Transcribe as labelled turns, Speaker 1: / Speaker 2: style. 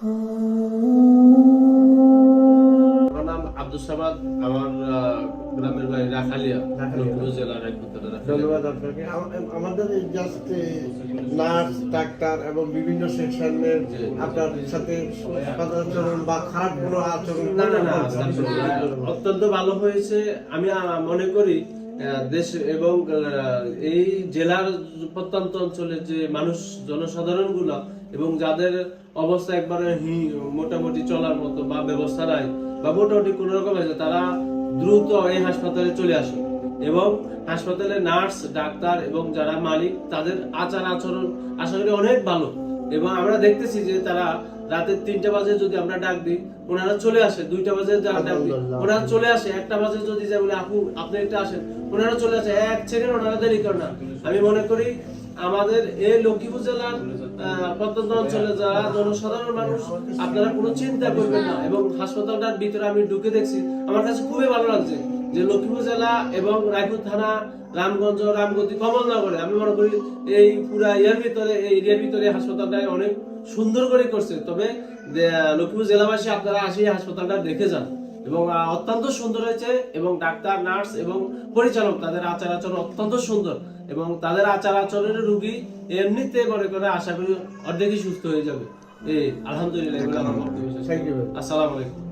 Speaker 1: আমার নাম আব্দুল সামাদ আমার গ্রামের বাড়ি রাখালিয়া। জেলার
Speaker 2: ধন্যবাদ আপনাকে আমাদের জাস্ট নার্স ডাক্তার এবং বিভিন্ন সেকশনের। আপনার সাথে সদাচরণ বা খারাপ কোনো আচরণ
Speaker 1: না না। অত্যন্ত ভালো হয়েছে আমি মনে করি দেশ এবং এই জেলার প্রত্যন্ত অঞ্চলের যে মানুষ জনসাধারণগুলো এবং যাদের অবস্থা একবারে মোটামুটি চলার মতো বা ব্যবস্থা নাই বা মোটামুটি কোনো রকম আছে তারা দ্রুত এই হাসপাতালে চলে আসে। এবং হাসপাতালে নার্স, ডাক্তার এবং যারা মালিক, তাদের আচার আচরণ করি অনেক ভালো। এবং আমরা দেখতেছি যে তারা রাতের তিনটা বাজে যদি আমরা ডাক দিই ওনারা চলে আসে দুইটা বাজে ডাক দিই ওনারা চলে আসে একটা বাজে যদি যাই বলে আপু আপনি একটা আসেন। ওনারা চলে আসে এক সেকেন্ড ওনারা দেরি করে না। আমি মনে করি আমাদের এই লক্ষ্মীপুর জেলার প্রত্যন্ত অঞ্চলে যারা জনসাধারণ মানুষ আপনারা কোনো চিন্তা করবেন না। এবং হাসপাতালটার ভিতরে আমি ঢুকে দেখছি আমার কাছে খুবই ভালো লাগছে। যে লক্ষ্মীপুর জেলা এবং রায়পুর থানা রামগঞ্জ রামগতি কমলনগরে। আমি মনে করি এই পুরা ইয়ার ভিতরে এই এরিয়ার ভিতরে হাসপাতালটা অনেক সুন্দর করে করছে। তবে লক্ষ্মীপুর জেলাবাসী আপনারা আসি হাসপাতালটা দেখে যান। এবং অত্যন্ত সুন্দর হয়েছে এবং ডাক্তার নার্স এবং পরিচালক তাদের আচার আচরণ অত্যন্ত সুন্দর। এবং তাদের আচার আচরণের রুগী এমনিতে মনে করে আশা করি অর্ধেকই সুস্থ হয়ে যাবে। এই আলহামদুলিল্লাহ. আসসালামু আলাইকুম।